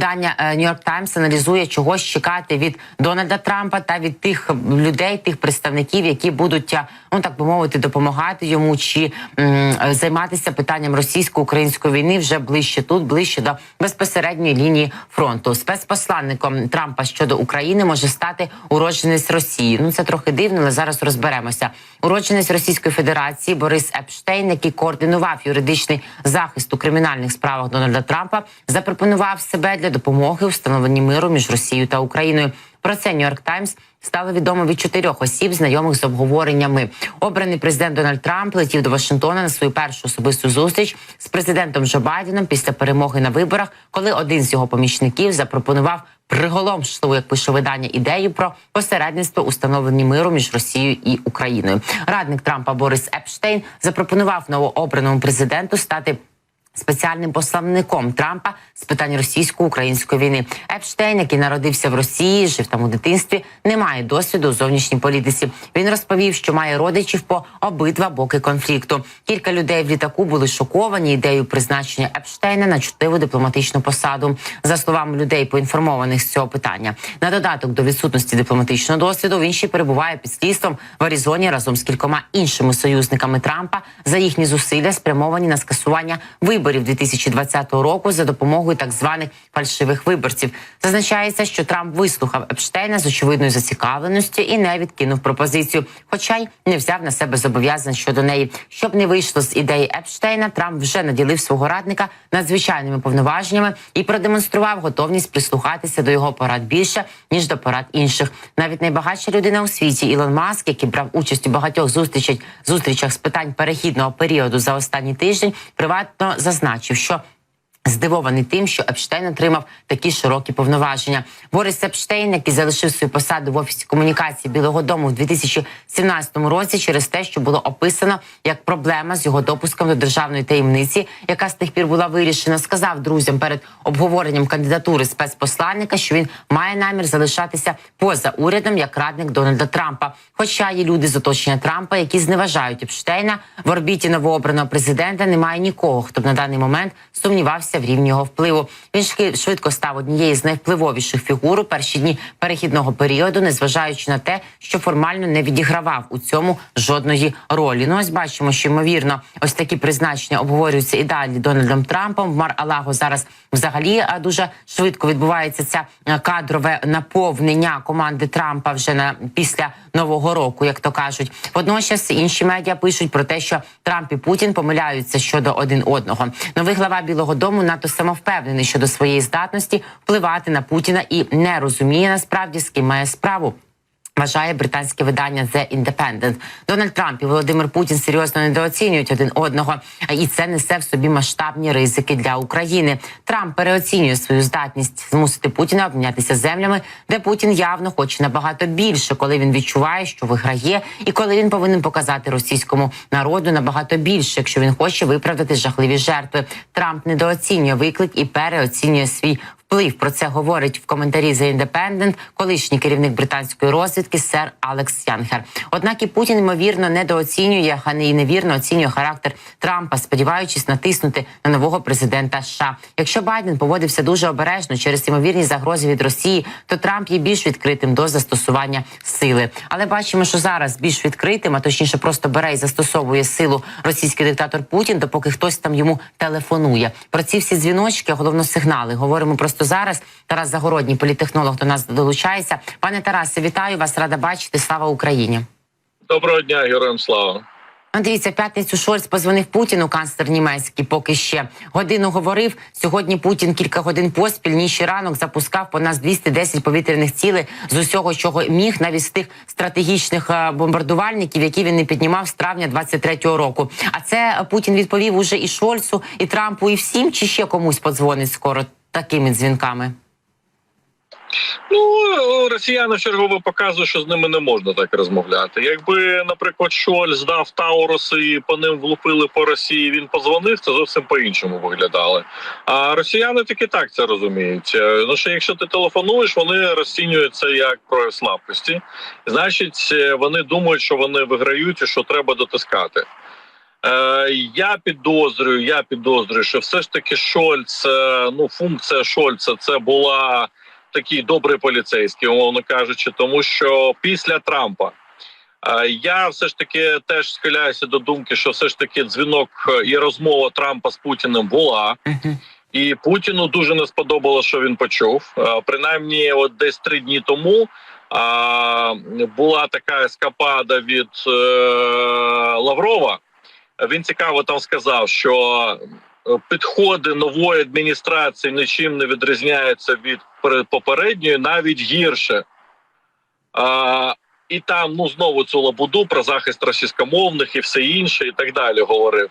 Видання Нью-Йорк Таймс аналізує, чого чекати від Дональда Трампа та від тих людей, тих представників, які будуть е, ну так би мовити, допомагати йому чи м, займатися питанням російсько-української війни вже ближче тут, ближче до безпосередньої лінії фронту. Спецпосланником Трампа щодо України може стати уродженець Росії. Ну це трохи дивно, але зараз розберемося. Уродженець Російської Федерації Борис Епштейн, який координував юридичний захист у кримінальних справах Дональда Трампа, запропонував себе для допомоги у встановленні миру між Росією та Україною. Про це Нью-Йорк Таймс стало відомо від чотирьох осіб, знайомих з обговореннями. Обраний президент Дональд Трамп летів до Вашингтона на свою першу особисту зустріч з президентом Джо Байденом після перемоги на виборах, коли один з його помічників запропонував приголомшливу, як пише видання, ідею про посередництво у миру між Росією і Україною. Радник Трампа Борис Епштейн запропонував новообраному президенту стати. Спеціальним посланником Трампа з питань російсько-української війни Епштейн, який народився в Росії, жив там у дитинстві, не має досвіду у зовнішній політиці. Він розповів, що має родичів по обидва боки конфлікту. Кілька людей в літаку були шоковані ідеєю призначення Епштейна на чутливу дипломатичну посаду. За словами людей, поінформованих з цього питання, на додаток до відсутності дипломатичного досвіду він ще перебуває під слідством в Аризоні разом з кількома іншими союзниками Трампа за їхні зусилля спрямовані на скасування виборів 2020 року за допомогою так званих фальшивих виборців. Зазначається, що Трамп вислухав Епштейна з очевидною зацікавленості і не відкинув пропозицію, хоча й не взяв на себе зобов'язань щодо неї. Щоб не вийшло з ідеї Епштейна, Трамп вже наділив свого радника надзвичайними повноваженнями і продемонстрував готовність прислухатися до його порад більше ніж до порад інших. Навіть найбагатша людина у світі Ілон Маск, який брав участь у багатьох зустрічах зустрічах з питань перехідного періоду за останній тиждень, приватно зазначив, що Здивований тим, що Епштейн отримав такі широкі повноваження. Борис Епштейн, який залишив свою посаду в офісі комунікації Білого Дому в 2017 році, через те, що було описано як проблема з його допуском до державної таємниці, яка з тих пір була вирішена, сказав друзям перед обговоренням кандидатури спецпосланника, що він має намір залишатися поза урядом як радник Дональда Трампа. Хоча є люди з оточення Трампа, які зневажають Епштейна в орбіті новообраного президента. Немає нікого, хто б на даний момент сумнівався в рівні його впливу. Він швидко став однією з найвпливовіших фігур у перші дні перехідного періоду, незважаючи на те, що формально не відігравав у цьому жодної ролі. Ну ось бачимо, що ймовірно, ось такі призначення обговорюються і далі Дональдом Трампом. В Мар-Алаго зараз взагалі дуже швидко відбувається це кадрове наповнення команди Трампа вже на після нового року, як то кажуть. Водночас інші медіа пишуть про те, що Трамп і Путін помиляються щодо один одного. Новий глава Білого Дому надто самовпевнений щодо своєї здатності впливати на Путіна і не розуміє насправді з ким має справу. Вважає британське видання The Independent. Дональд Трамп і Володимир Путін серйозно недооцінюють один одного, і це несе в собі масштабні ризики для України. Трамп переоцінює свою здатність змусити Путіна обмінятися землями, де Путін явно хоче набагато більше, коли він відчуває, що виграє, і коли він повинен показати російському народу набагато більше, якщо він хоче виправдати жахливі жертви. Трамп недооцінює виклик і переоцінює свій вплив. Про це говорить в коментарі The Independent колишній керівник британської розвідки сер Алекс Янгер. Однак і Путін ймовірно недооцінює, і невірно оцінює характер Трампа, сподіваючись натиснути на нового президента. США. якщо Байден поводився дуже обережно через ймовірні загрози від Росії, то Трамп є більш відкритим до застосування сили. Але бачимо, що зараз більш відкритим, а точніше, просто бере і застосовує силу російський диктатор Путін, допоки хтось там йому телефонує. Про ці всі дзвіночки, головно сигнали. Говоримо просто зараз. Тарас Загородній, політехнолог, до нас долучається. Пане Тарасе, вітаю вас, рада бачити. Слава Україні. Доброго дня, героям слава. Ну, дивіться, в п'ятницю Шольц позвонив Путіну, канцлер німецький, поки ще годину говорив. Сьогодні Путін кілька годин поспіль, ніч і ранок запускав по нас 210 повітряних цілей з усього, чого міг, навіть з тих стратегічних е, бомбардувальників, які він не піднімав з травня 23-го року. А це Путін відповів уже і Шольцу, і Трампу, і всім, чи ще комусь подзвонить скоро такими дзвінками. Ну росіяни чергово показують, що з ними не можна так розмовляти. Якби, наприклад, Шоль здав Тауруси і по ним влупили по Росії. Він позвонив, це зовсім по-іншому виглядали. А росіяни таки так це розуміють. Е, Ну що якщо ти телефонуєш, вони розцінюють це як прояв слабкості. Значить, е, вони думають, що вони виграють і що треба дотискати. Е, я підозрюю, я підозрюю, що все ж таки Шольц, е, ну функція Шольца це була такий добрий поліцейський, умовно кажучи, тому що після Трампа. е, Я все ж таки теж схиляюся до думки, що все ж таки дзвінок і розмова Трампа з Путіним була. І Путіну дуже не сподобалося, що він почув. Принаймні, от десь три дні тому а, була така ескапада від Лаврова. Він цікаво там сказав, що е, підходи нової адміністрації нічим не відрізняються від попередньої, навіть гірше. А, і там ну знову цю лабуду про захист російськомовних і все інше, і так далі говорив.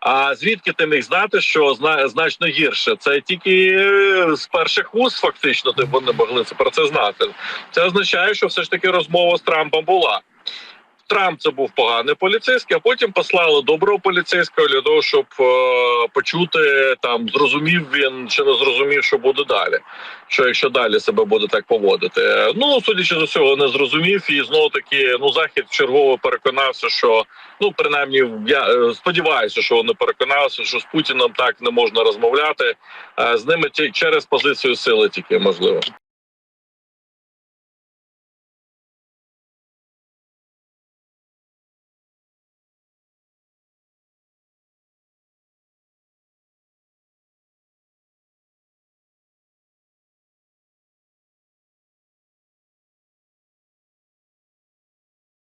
А звідки ти міг знати, що зна- значно гірше? Це тільки е, з перших вуз, фактично, ти вони могли про це знати. Це означає, що все ж таки розмова з Трампом була. Трамп це був поганий поліцейський, а потім послали доброго поліцейського для того, щоб е, почути там, зрозумів він чи не зрозумів, що буде далі. Що якщо далі себе буде так поводити? Ну судячи з усього, не зрозумів, і знову таки, ну захід чергово переконався, що ну принаймні я е, сподіваюся, що вони переконалися, що з Путіним так не можна розмовляти. Е, з ними через позицію сили тільки можливо.